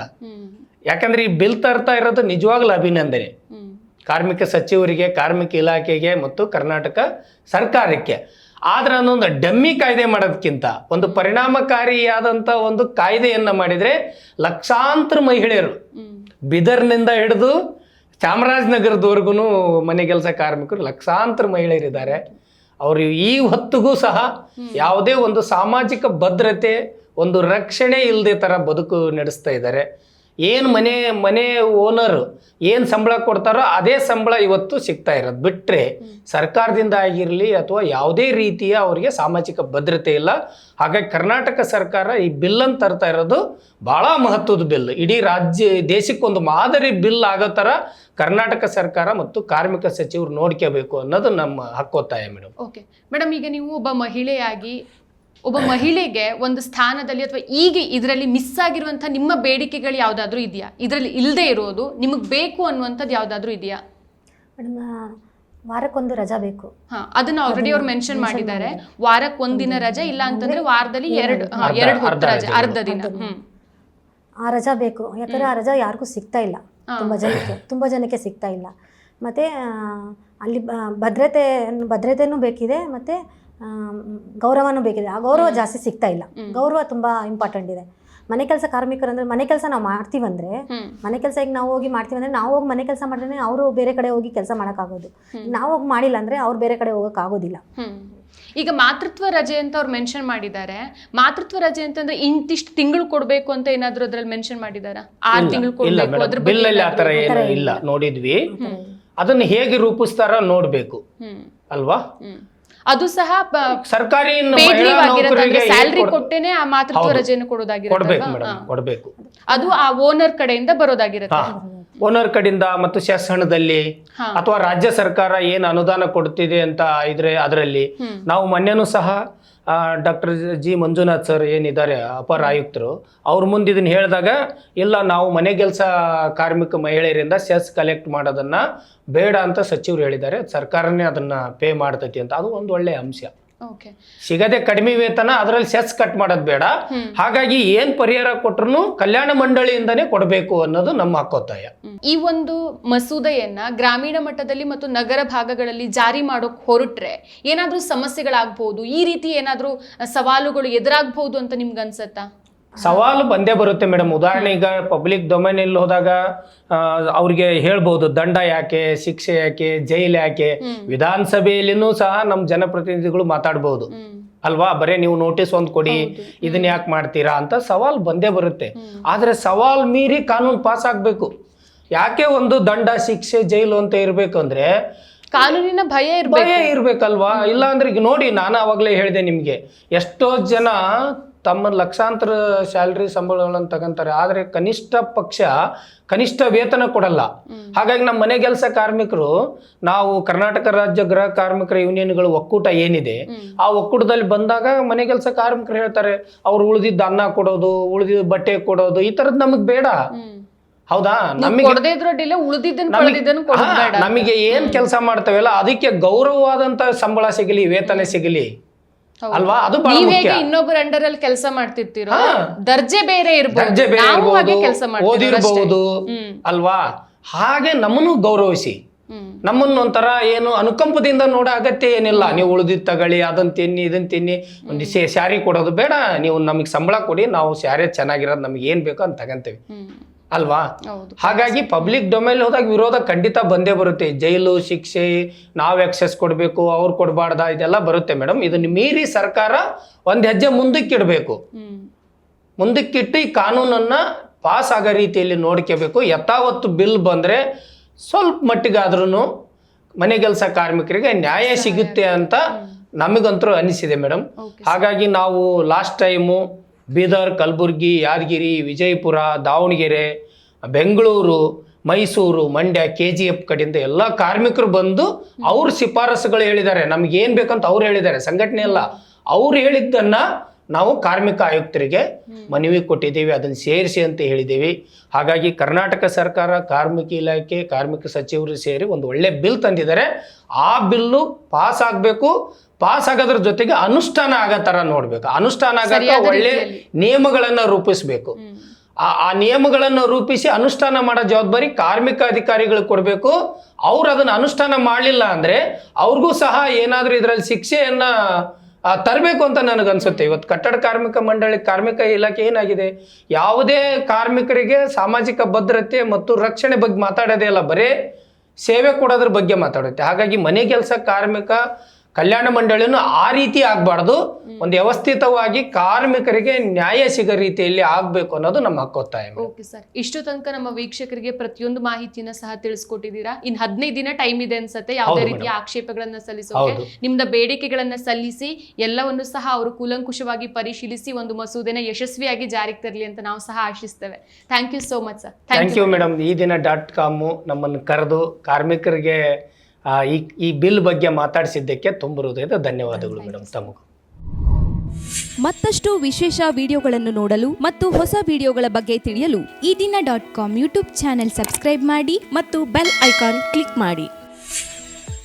ಯಾಕಂದ್ರೆ ಈ ಬಿಲ್ ತರ್ತಾ ಇರೋದು ನಿಜವಾಗ್ಲೂ ಅಭಿನಂದನೆ. ಕಾರ್ಮಿಕ ಸಚಿವರಿಗೆ ಕಾರ್ಮಿಕ ಇಲಾಖೆಗೆ ಮತ್ತು ಕರ್ನಾಟಕ ಸರ್ಕಾರಕ್ಕೆ. ಆದ್ರೆ ಅದೊಂದು ಡಮ್ಮಿ ಕಾಯ್ದೆ ಮಾಡೋದಕ್ಕಿಂತ ಒಂದು ಪರಿಣಾಮಕಾರಿಯಾದಂಥ ಒಂದು ಕಾಯ್ದೆಯನ್ನ ಮಾಡಿದರೆ ಲಕ್ಷಾಂತರ ಮಹಿಳೆಯರು ಬಿದರ್ನಿಂದ ಹಿಡಿದು ಚಾಮರಾಜನಗರದವರೆಗೂ ಮನೆ ಕೆಲಸ ಕಾರ್ಮಿಕರು ಲಕ್ಷಾಂತರ ಮಹಿಳೆಯರಿದ್ದಾರೆ. ಅವರು ಈ ಹೊತ್ತಿಗೂ ಸಹ ಯಾವುದೇ ಒಂದು ಸಾಮಾಜಿಕ ಭದ್ರತೆ ಒಂದು ರಕ್ಷಣೆ ಇಲ್ಲದೆ ಥರ ಬದುಕು ನಡೆಸ್ತಾ ಇದ್ದಾರೆ. ಏನು ಮನೆ ಮನೆ ಓನರು ಏನು ಸಂಬಳ ಕೊಡ್ತಾರೋ ಅದೇ ಸಂಬಳ ಇವತ್ತು ಸಿಗ್ತಾ ಇರೋದು. ಬಿಟ್ಟರೆ ಸರ್ಕಾರದಿಂದ ಆಗಿರಲಿ ಅಥವಾ ಯಾವುದೇ ರೀತಿಯ ಅವರಿಗೆ ಸಾಮಾಜಿಕ ಭದ್ರತೆ ಇಲ್ಲ. ಹಾಗಾಗಿ ಕರ್ನಾಟಕ ಸರ್ಕಾರ ಈ ಬಿಲ್ಲನ್ನು ತರ್ತಾ ಇರೋದು ಭಾಳ ಮಹತ್ವದ ಬಿಲ್ ಇಡೀ ರಾಜ್ಯ ದೇಶಕ್ಕೊಂದು ಮಾದರಿ ಬಿಲ್ ಆಗೋ ಥರ ಕರ್ನಾಟಕ ಸರ್ಕಾರ ಮತ್ತು ಕಾರ್ಮಿಕ ಸಚಿವರು ನೋಡ್ಕೋಬೇಕು ಅನ್ನೋದು ನಮ್ಮ ಹಕ್ಕೊತ್ತಾಯ ಮೇಡಮ್. ಓಕೆ ಮೇಡಮ್ ಈಗ ನೀವು ಒಬ್ಬ ಮಹಿಳೆಯಾಗಿ ಒಬ್ಬ ಮಹಿಳೆಗೆ ಒಂದು ಸ್ಥಾನದಲ್ಲಿ ಅಥವಾ ಈಗ ಇದರಲ್ಲಿ ಮಿಸ್ ಆಗಿರುವಂತಹ ನಿಮ್ಮ ಬೇಡಿಕೆಗಳು ಯಾವುದಾದ್ರೂ ಇದೆಯಾ? ಇದರಲ್ಲಿ ಇಲ್ಲದೆ ಇರೋದು ನಿಮಗೆ ಬೇಕು ಅನ್ನುವಂಥದ್ದು ಯಾವುದಾದ್ರೂ ಇದೆಯಾ? ಮೇಡಮ್ ವಾರಕ್ಕೊಂದು ರಜಾ ಬೇಕು. ಹಾ ಅದನ್ನ ಆಲ್ರೆಡಿ ಅವ್ರು ಮೆನ್ಷನ್ ಮಾಡಿದ್ದಾರೆ. ವಾರಕ್ಕೆ ಒಂದಿನ ರಜೆ ಇಲ್ಲ ಅಂತಂದ್ರೆ ವಾರದಲ್ಲಿ ಎರಡು ಎರಡು ಹೊತ್ತು ಅರ್ಧ ರಜೆ ಅರ್ಧ ದಿನ. ಹ್ಮ್. ಆ ರಜಾ ಬೇಕು. ಯಾಕಂದ್ರೆ ಆ ರಜಾ ಯಾರಿಗೂ ಸಿಗ್ತಾ ಇಲ್ಲ. ತುಂಬಾ ತುಂಬ ಜನಕ್ಕೆ ತುಂಬಾ ಜನಕ್ಕೆ ಸಿಗ್ತಾ ಇಲ್ಲ. ಮತ್ತೆ ಅಲ್ಲಿ ಭದ್ರತೆ ಭದ್ರತೆನೂ ಬೇಕಿದೆ. ಮತ್ತು ಗೌರವನೂ ಬೇಕಿದೆ. ಆ ಗೌರವ ಜಾಸ್ತಿ ಸಿಗ್ತಾ ಇಲ್ಲ. ಗೌರವ ತುಂಬಾ ಇಂಪಾರ್ಟೆಂಟ್ ಇದೆ. ಮನೆ ಕೆಲಸ ಕಾರ್ಮಿಕರು ಅಂದ್ರೆ ಮನೆ ಕೆಲಸ ನಾವು ಮಾಡ್ತೀವಂದ್ರೆ ಮನೆ ಕೆಲಸ ಈಗ ನಾವು ಹೋಗಿ ಮಾಡ್ತೀವಂದ್ರೆ ನಾವು ಹೋಗಿ ಮನೆ ಕೆಲಸ ಮಾಡಿದ್ರೆ ಅವರು ಬೇರೆ ಕಡೆ ಹೋಗಿ ಕೆಲಸ ಆಗೋದು ನಾವು ಹೋಗಿ ಮಾಡಿಲ್ಲ ಅಂದ್ರೆ ಅವ್ರು ಬೇರೆ ಕಡೆ ಹೋಗಕ್ ಆಗೋದಿಲ್ಲ ಈಗ ಮಾತೃತ್ವ ರಜೆ ಅಂತ ಅವ್ರು ಮೆನ್ಷನ್ ಮಾಡಿದ್ದಾರೆ. ಮಾತೃತ್ವ ರಜೆ ಅಂತಂದ್ರೆ ಇಂತಿಷ್ಟು ತಿಂಗಳು ಕೊಡ್ಬೇಕು ಅಂತ ಏನಾದ್ರು ಅದ್ರಲ್ಲಿ ಮೆನ್ಷನ್ ಮಾಡಿದಾರ? ಆರ್ ತಿಂಗಳು ಇಲ್ಲ ಕೊಡ್ಬೇಕು ಅದ್ರ ಬಿಲ್ ಏನು ಇಲ್ಲ. ನೋಡಿದ್ವಿ. ಅದನ್ನ ಹೇಗೆ ರೂಪಿಸ್ತಾರ ನೋಡ್ಬೇಕು. ಅಲ್ವಾ? ಅದು ಸಹ ಸರ್ಕಾರಿ ಸ್ಯಾಲ್ರಿ ಕೊಟ್ಟೇನೆ ಆ ಮಾತೃತ್ವ ರಜೆಯನ್ನು ಕೊಡೋದಾಗಿರುತ್ತೆ ಅದು ಆ ಓನರ್ ಕಡೆಯಿಂದ ಬರೋದಾಗಿರುತ್ತೆ. ಓನರ್ ಕಡೆಯಿಂದ ಮತ್ತು ಶಾಸನದಲ್ಲಿ ಅಥವಾ ರಾಜ್ಯ ಸರ್ಕಾರ ಏನು ಅನುದಾನ ಕೊಡ್ತಿದೆ ಅಂತ ಇದ್ರೆ ಅದರಲ್ಲಿ. ನಾವು ಮೊನ್ನೆನೂ ಸಹ ಡಾಕ್ಟರ್ ಜಿ ಮಂಜುನಾಥ್ ಸರ್ ಏನಿದ್ದಾರೆ ಅಪರ ಆಯುಕ್ತರು, ಅವ್ರ ಮುಂದೆ ಇದನ್ನು ಹೇಳಿದಾಗ, ಇಲ್ಲ, ನಾವು ಮನೆ ಕೆಲಸ ಕಾರ್ಮಿಕ ಮಹಿಳೆಯರಿಂದ ಸೆಸ್ ಕಲೆಕ್ಟ್ ಮಾಡೋದನ್ನು ಬೇಡ ಅಂತ ಸಚಿವರು ಹೇಳಿದ್ದಾರೆ, ಸರ್ಕಾರನೇ ಅದನ್ನು ಪೇ ಮಾಡ್ತೈತಿ ಅಂತ. ಅದು ಒಂದು ಒಳ್ಳೆಯ ಅಂಶ. ಸಿಗದೆ ಕಡಿಮೆ ವೇತನ ಅದರಲ್ಲಿ ಸೆಸ್ ಕಟ್ ಮಾಡೋದು ಬೇಡ. ಹಾಗಾಗಿ ಏನ್ ಪರಿಹಾರ ಕೊಟ್ರು ಕಲ್ಯಾಣ ಮಂಡಳಿಯಿಂದನೇ ಕೊಡಬೇಕು ಅನ್ನೋದು ನಮ್ಮ ಹಕ್ಕೊತ್ತಾಯ ಈ ಒಂದು ಮಸೂದೆಯನ್ನ ಗ್ರಾಮೀಣ ಮಟ್ಟದಲ್ಲಿ ಮತ್ತು ನಗರ ಭಾಗಗಳಲ್ಲಿ ಜಾರಿ ಮಾಡೋಕ್ ಹೊರಟ್ರೆ ಏನಾದ್ರೂ ಸಮಸ್ಯೆಗಳಾಗಬಹುದು ಈ ರೀತಿ ಏನಾದ್ರೂ ಸವಾಲುಗಳು ಎದುರಾಗಬಹುದು ಅಂತ ನಿಮ್ಗೆ ಅನ್ಸತ್ತಾ ಸವಾಲು ಬಂದೇ ಬರುತ್ತೆ ಮೇಡಮ್. ಉದಾಹರಣೆ ಈಗ ಪಬ್ಲಿಕ್ ಡೊಮೈನಲ್ಲಿ ಹೋದಾಗ ಅವ್ರಿಗೆ ಹೇಳ್ಬೋದು ದಂಡ ಯಾಕೆ ಶಿಕ್ಷೆ ಯಾಕೆ ಜೈಲ್ ಯಾಕೆ. ವಿಧಾನಸಭೆಯಲ್ಲಿನೂ ಸಹ ನಮ್ಮ ಜನಪ್ರತಿನಿಧಿಗಳು ಮಾತಾಡಬಹುದು ಅಲ್ವಾ? ಬರೇ ನೀವು ನೋಟಿಸ್ ಒಂದು ಕೊಡಿ ಇದನ್ನ ಯಾಕೆ ಮಾಡ್ತೀರಾ ಅಂತ ಸವಾಲ್ ಬಂದೇ ಬರುತ್ತೆ. ಆದ್ರೆ ಸವಾಲ್ ಮೀರಿ ಕಾನೂನು ಪಾಸ್ ಆಗ್ಬೇಕು. ಯಾಕೆ ಒಂದು ದಂಡ ಶಿಕ್ಷೆ ಜೈಲು ಅಂತ ಇರ್ಬೇಕು ಅಂದ್ರೆ ಕಾನೂನಿನ ಭಯ ಇರ್ಬೇಕು. ಭಯ ಇರ್ಬೇಕಲ್ವಾ? ಇಲ್ಲ ಅಂದ್ರೆ ಈಗ ನೋಡಿ ನಾನು ಅವಾಗಲೇ ಹೇಳಿದೆ ನಿಮ್ಗೆ ಎಷ್ಟೋ ಜನ ತಮ್ಮ ಲಕ್ಷಾಂತರ ಸ್ಯಾಲ್ರಿ ಸಂಬಳಗಳನ್ನು ತಗೊಂತಾರೆ. ಆದರೆ ಕನಿಷ್ಠ ಪಕ್ಷ ಕನಿಷ್ಠ ವೇತನ ಕೊಡಲ್ಲ. ಹಾಗಾಗಿ ನಮ್ಮ ಮನೆ ಕೆಲಸ ಕಾರ್ಮಿಕರು ನಾವು ಕರ್ನಾಟಕ ರಾಜ್ಯ ಗೃಹ ಕಾರ್ಮಿಕರ ಯೂನಿಯನ್ಗಳ ಒಕ್ಕೂಟ ಏನಿದೆ ಆ ಒಕ್ಕೂಟದಲ್ಲಿ ಬಂದಾಗ ಮನೆ ಕೆಲಸ ಕಾರ್ಮಿಕರು ಹೇಳ್ತಾರೆ ಅವ್ರು ಉಳಿದಿದ್ದ ಅನ್ನ ಕೊಡೋದು ಉಳಿದಿದ್ದ ಬಟ್ಟೆ ಕೊಡೋದು ಈ ತರದ್ ನಮಗೆ ಬೇಡ. ಹೌದಾ? ನಮಗೆ ನಮಗೆ ಏನ್ ಕೆಲಸ ಮಾಡ್ತೇವಲ್ಲ ಅದಕ್ಕೆ ಗೌರವವಾದಂತ ಸಂಬಳ ಸಿಗಲಿ ವೇತನ ಸಿಗಲಿ ಅಲ್ವಾ? ಅದು ಬಹಳ ನೀವ್ ಮುಖ್ಯ. ಹೇಗೆ ಇನ್ನೊಬ್ಬರ ಅಂಡರ್ ಅಲ್ಲಿ ಕೆಲಸ ಮಾಡ್ತಿರ್ತೀರೋ. ದರ್ಜೆ ಬೇರೆ ದರ್ಜೆ ಬೇರೆ ಇರ್ಬೋದು ಕೆಲಸ ಮಾಡ್ತೀವಿ ಓದಿರ್ಬಹುದು ಅಲ್ವಾ? ಹಾಗೆ ನಮ್ಮನ್ನು ಗೌರವಿಸಿ. ನಮ್ಮನ್ನು ಒಂಥರ ಏನು ಅನುಕಂಪದಿಂದ ನೋಡೋ ಅಗತ್ಯ ಏನಿಲ್ಲ. ನೀವು ಉಳಿದಿದ್ದ ತಗೊಳ್ಳಿ ಅದನ್ನ ತಿನ್ನಿ ಇದನ್ನ ತಿನ್ನಿ. ಒಂದು ಸ್ಯಾರಿ ಕೊಡೋದು ಬೇಡ. ನೀವು ನಮಗೆ ಸಂಬಳ ಕೊಡಿ. ನಾವು ಸ್ಯಾರಿ ಚೆನ್ನಾಗಿರೋದು ನಮ್ಗೆ ಏನ್ ಬೇಕೋ ಅಂತ ತಗಂತೇವೆ. ಅಲ್ವಾ? ಹಾಗಾಗಿ ಪಬ್ಲಿಕ್ ಡೊಮೈನ್ ಹೋದಾಗ ವಿರೋಧ ಖಂಡಿತ ಬಂದೇ ಬರುತ್ತೆ. ಜೈಲು ಶಿಕ್ಷೆ ನಾವು ಎಕ್ಸೆಸ್ ಕೊಡಬೇಕು ಅವ್ರು ಕೊಡಬಾರ್ದ ಇದೆಲ್ಲ ಬರುತ್ತೆ ಮೇಡಮ್ ಇದನ್ನ ಮೀರಿ ಸರ್ಕಾರ ಒಂದು ಹೆಜ್ಜೆ ಮುಂದಕ್ಕಿಡ್ಬೇಕು. ಮುಂದಕ್ಕಿಟ್ಟು ಈ ಕಾನೂನನ್ನ ಪಾಸ್ ಆಗೋ ರೀತಿಯಲ್ಲಿ ನೋಡ್ಕೋಬೇಕು. ಯಥಾವತ್ತು ಬಿಲ್ ಬಂದರೆ ಸ್ವಲ್ಪ ಮಟ್ಟಿಗಾದ್ರೂ ಮನೆ ಕೆಲಸ ಕಾರ್ಮಿಕರಿಗೆ ನ್ಯಾಯ ಸಿಗುತ್ತೆ ಅಂತ ನಮಗಂತೂ ಅನಿಸಿದೆ ಮೇಡಮ್ ಹಾಗಾಗಿ ನಾವು last time Bidar Kalaburagi Yadgir Vijayapura Davanagere Bengaluru Mysuru Mandya K G F ಕಡೆಯಿಂದ ಎಲ್ಲ ಕಾರ್ಮಿಕರು ಬಂದು ಅವ್ರ ಶಿಫಾರಸುಗಳು ಹೇಳಿದ್ದಾರೆ. ನಮ್ಗೆ ಏನು ಬೇಕಂತ ಅವ್ರು ಹೇಳಿದ್ದಾರೆ. ಸಂಘಟನೆ ಅಲ್ಲ. ಅವ್ರು ಹೇಳಿದ್ದನ್ನ ನಾವು ಕಾರ್ಮಿಕ ಆಯುಕ್ತರಿಗೆ ಮನವಿ ಕೊಟ್ಟಿದ್ದೀವಿ. ಅದನ್ನು ಸೇರಿಸಿ ಅಂತ ಹೇಳಿದ್ದೀವಿ. ಹಾಗಾಗಿ ಕರ್ನಾಟಕ ಸರ್ಕಾರ ಕಾರ್ಮಿಕ ಇಲಾಖೆ ಕಾರ್ಮಿಕ ಸಚಿವರು ಸೇರಿ ಒಂದು ಒಳ್ಳೆ ಬಿಲ್ ತಂದಿದ್ದಾರೆ. ಆ ಬಿಲ್ಲು ಪಾಸ್ ಆಗಬೇಕು. ಪಾಸ್ ಆಗೋದ್ರ ಜೊತೆಗೆ ಅನುಷ್ಠಾನ ಆಗೋ ಥರ ನೋಡ್ಬೇಕು. ಅನುಷ್ಠಾನ ಆಗಕ್ಕೆ ಒಳ್ಳೆ. ನಿಯಮಗಳನ್ನು ರೂಪಿಸಬೇಕು. ಆ ಆ ನಿಯಮಗಳನ್ನು ರೂಪಿಸಿ ಅನುಷ್ಠಾನ ಮಾಡೋ ಜವಾಬ್ದಾರಿ ಕಾರ್ಮಿಕ ಅಧಿಕಾರಿಗಳು ಕೊಡಬೇಕು. ಅವ್ರು ಅದನ್ನ ಅನುಷ್ಠಾನ ಮಾಡಲಿಲ್ಲ ಅಂದ್ರೆ ಅವ್ರಿಗೂ ಸಹ ಏನಾದರೂ ಇದರಲ್ಲಿ ಶಿಕ್ಷೆಯನ್ನ ತರಬೇಕು ಅಂತ ನನಗನ್ಸುತ್ತೆ. ಇವತ್ತು ಕಟ್ಟಡ ಕಾರ್ಮಿಕ ಮಂಡಳಿ ಕಾರ್ಮಿಕ ಇಲಾಖೆ ಏನಾಗಿದೆ? ಯಾವುದೇ ಕಾರ್ಮಿಕರಿಗೆ ಸಾಮಾಜಿಕ ಭದ್ರತೆ ಮತ್ತು ರಕ್ಷಣೆ ಬಗ್ಗೆ ಮಾತಾಡೋದೇ ಇಲ್ಲ. ಬರೇ ಸೇವೆ ಕೊಡೋದ್ರ ಬಗ್ಗೆ ಮಾತಾಡುತ್ತೆ. ಹಾಗಾಗಿ ಮನೆ ಕೆಲಸ ಕಾರ್ಮಿಕ ಕಲ್ಯಾಣ ಮಂಡಳಿನೂ ಆ ರೀತಿ ಆಗಬಾರ್ದು. ಒಂದು ವ್ಯವಸ್ಥಿತವಾಗಿ ಕಾರ್ಮಿಕರಿಗೆ ನ್ಯಾಯ ಸಿಗೋ ರೀತಿಯಲ್ಲಿ ಆಗಬೇಕು ಅನ್ನೋದು ನಮ್ಮ ಹಕ್ಕೊತ್ತಾಯ ಓಕೆ ಸರ್. ಇಷ್ಟು ತನಕ ನಮ್ಮ ವೀಕ್ಷಕರಿಗೆ ಪ್ರತಿಯೊಂದು ಮಾಹಿತಿನ ಸಹ ತಿಳಿಸ್ಕೊಟ್ಟಿದ್ದೀರಾ? ಇನ್ ಹದಿನೈದು ದಿನ ಟೈಮ್ ಇದೆ ಅನ್ಸತ್ತೆ. ಯಾವುದೇ ರೀತಿಯ ಆಕ್ಷೇಪಗಳನ್ನ ಸಲ್ಲಿಸೋಕೆ. ನಿಮ್ದ ಬೇಡಿಕೆಗಳನ್ನ ಸಲ್ಲಿಸಿ ಎಲ್ಲವನ್ನು ಸಹ ಅವರು ಕೂಲಂಕುಷವಾಗಿ ಪರಿಶೀಲಿಸಿ ಒಂದು ಮಸೂದೆನ ಯಶಸ್ವಿಯಾಗಿ ಜಾರಿಗೆ ತರಲಿ ಅಂತ ನಾವು ಸಹ ಆಶಿಸ್ತೇವೆ. Thank you so much sir thank you madam Eedina dot com ನಮ್ಮನ್ನು ಕರೆದು ಕಾರ್ಮಿಕರಿಗೆ ಈ ಈ ಬಿಲ್ ಬಗ್ಗೆ ಮಾತಾಡಿಸಿದ್ದಕ್ಕೆ ತುಂಬ ಹೃದಯದ ಧನ್ಯವಾದಗಳು ಮೇಡಮ್ ತಮಗೂ. ಮತ್ತಷ್ಟು ವಿಶೇಷ ವಿಡಿಯೋಗಳನ್ನು ನೋಡಲು ಮತ್ತು ಹೊಸ ವಿಡಿಯೋಗಳ ಬಗ್ಗೆ ತಿಳಿಯಲು Eedina dot com YouTube channel subscribe ಮಾಡಿ ಮತ್ತು ಬೆಲ್ ಐಕಾನ್ ಕ್ಲಿಕ್ ಮಾಡಿ.